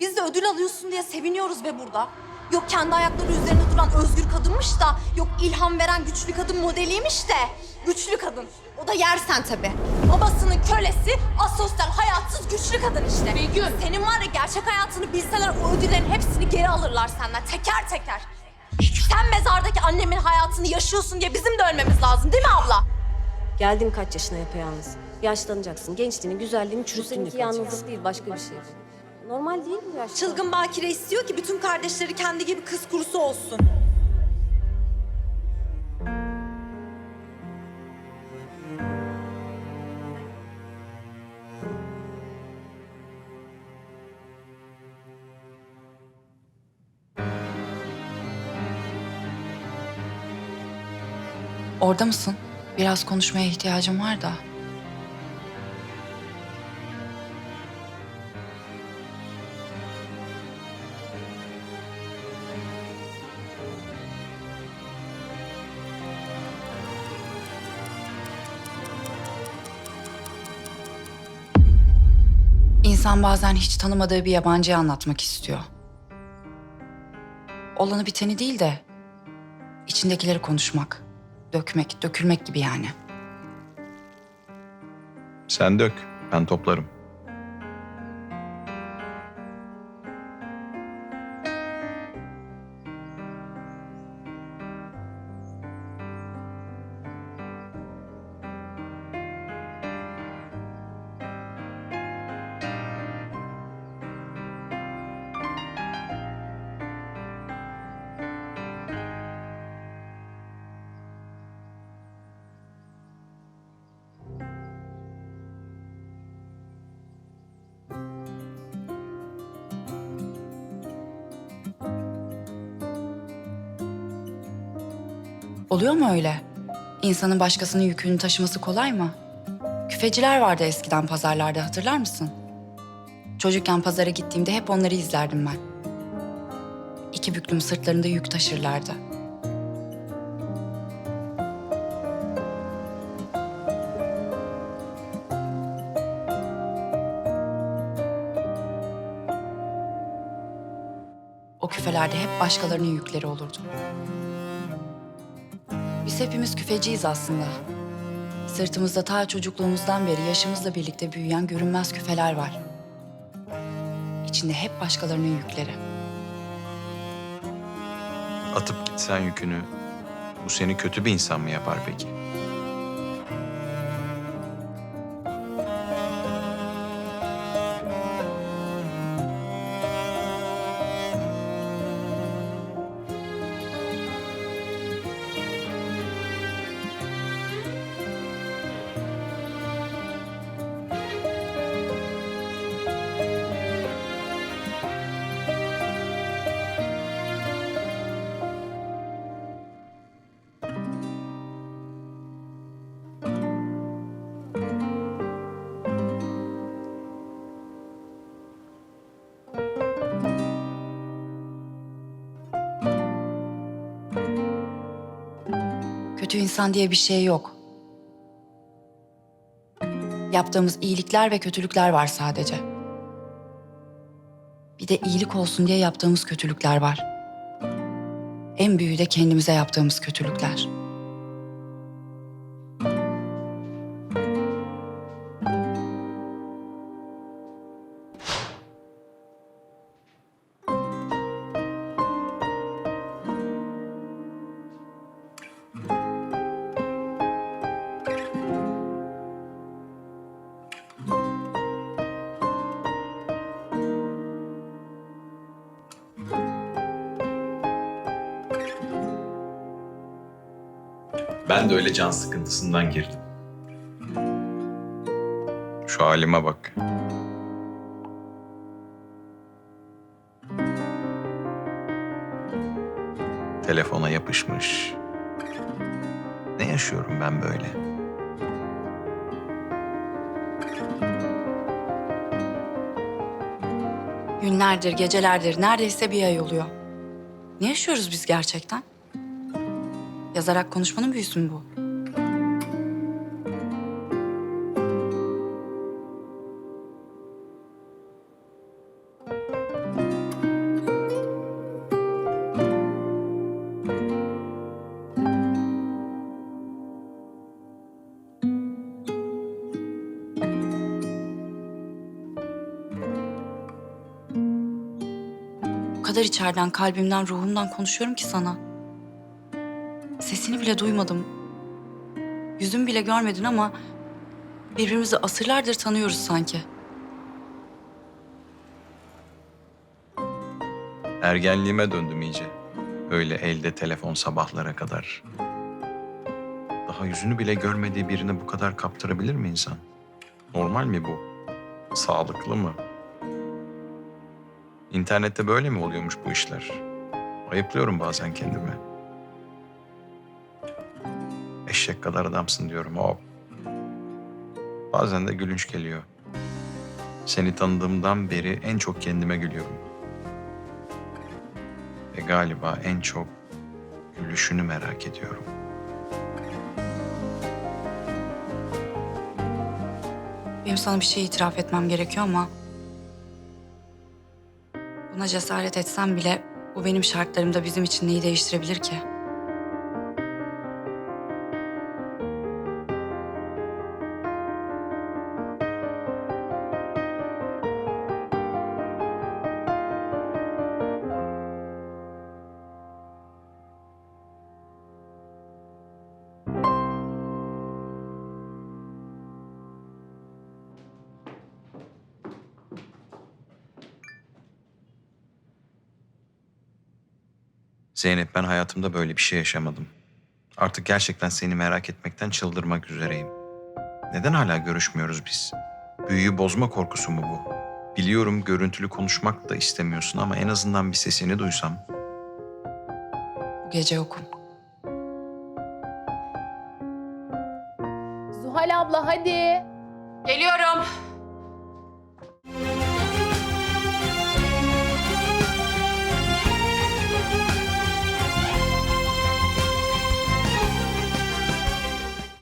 Biz de ödül alıyorsun diye seviniyoruz be burada. Yok kendi ayakları üzerinde duran özgür kadınmış da, yok ilham veren güçlü kadın modeliymiş de. Güçlü kadın. O da yersen tabii. Babasının kölesi, asosyal, hayatsız güçlü kadın işte. Begüm. Senin var ya gerçek hayatını bilseler o ödüllerin hepsini geri alırlar senden teker teker. Sen mezardaki annemin hayatını yaşıyorsun diye bizim de ölmemiz lazım değil mi abla? Geldin kaç yaşına yapayalnız. Yaşlanacaksın. Gençliğini, güzelliğini çürüttüğünü seninki yalnızlık değil, başka bir şey. Normal değil mi yaşlı? Çılgın Bakire istiyor ki bütün kardeşleri kendi gibi kız kurusu olsun. Orada mısın? Biraz konuşmaya ihtiyacım var da. İnsan bazen hiç tanımadığı bir yabancıya anlatmak istiyor. Olanı biteni değil de içindekileri konuşmak, dökmek, dökülmek gibi yani. Sen dök, ben toplarım. Oluyor mu öyle? İnsanın başkasının yükünü taşıması kolay mı? Küfeciler vardı eskiden pazarlarda hatırlar mısın? Çocukken pazara gittiğimde hep onları izlerdim ben. İki büklüm sırtlarında yük taşırlardı. O küfelerde hep başkalarının yükleri olurdu. Biz hepimiz küfeciyiz aslında. Sırtımızda ta çocukluğumuzdan beri yaşımızla birlikte büyüyen görünmez küfeler var. İçinde hep başkalarının yükleri. Atıp gitsen yükünü, bu seni kötü bir insan mı yapar peki? Kötü insan diye bir şey yok. Yaptığımız iyilikler ve kötülükler var sadece. Bir de iyilik olsun diye yaptığımız kötülükler var. En büyüğü de kendimize yaptığımız kötülükler. Ben de öyle can sıkıntısından girdim. Şu halime bak. Telefona yapışmış. Ne yaşıyorum ben böyle? Günlerdir, gecelerdir, neredeyse bir ay oluyor. Ne yaşıyoruz biz gerçekten? Yazarak konuşmanın büyüsü mü bu? kadar içeriden, kalbimden, ruhumdan konuşuyorum ki sana. Sesini bile duymadım. Yüzümü bile görmedin ama birbirimizi asırlardır tanıyoruz sanki. Ergenliğime döndüm iyice. Öyle elde telefon sabahlara kadar. Daha yüzünü bile görmediği birine bu kadar kaptırabilir mi insan? Normal mi bu? Sağlıklı mı? İnternette böyle mi oluyormuş bu işler? Ayıplıyorum bazen kendimi. Eşek kadar adamsın diyorum hop. Bazen de gülünç geliyor. Seni tanıdığımdan beri en çok kendime gülüyorum. Ve galiba en çok gülüşünü merak ediyorum. Benim sana bir şey itiraf etmem gerekiyor ama... Buna cesaret etsem bile bu benim şartlarımda bizim için neyi değiştirebilir ki? Zeynep ben hayatımda böyle bir şey yaşamadım. Artık gerçekten seni merak etmekten çıldırmak üzereyim. Neden hala görüşmüyoruz biz? Büyüyü bozma korkusu mu bu? Biliyorum görüntülü konuşmak da istemiyorsun ama en azından bir sesini duysam. Bu gece yokum. Zuhal abla hadi. Geliyorum.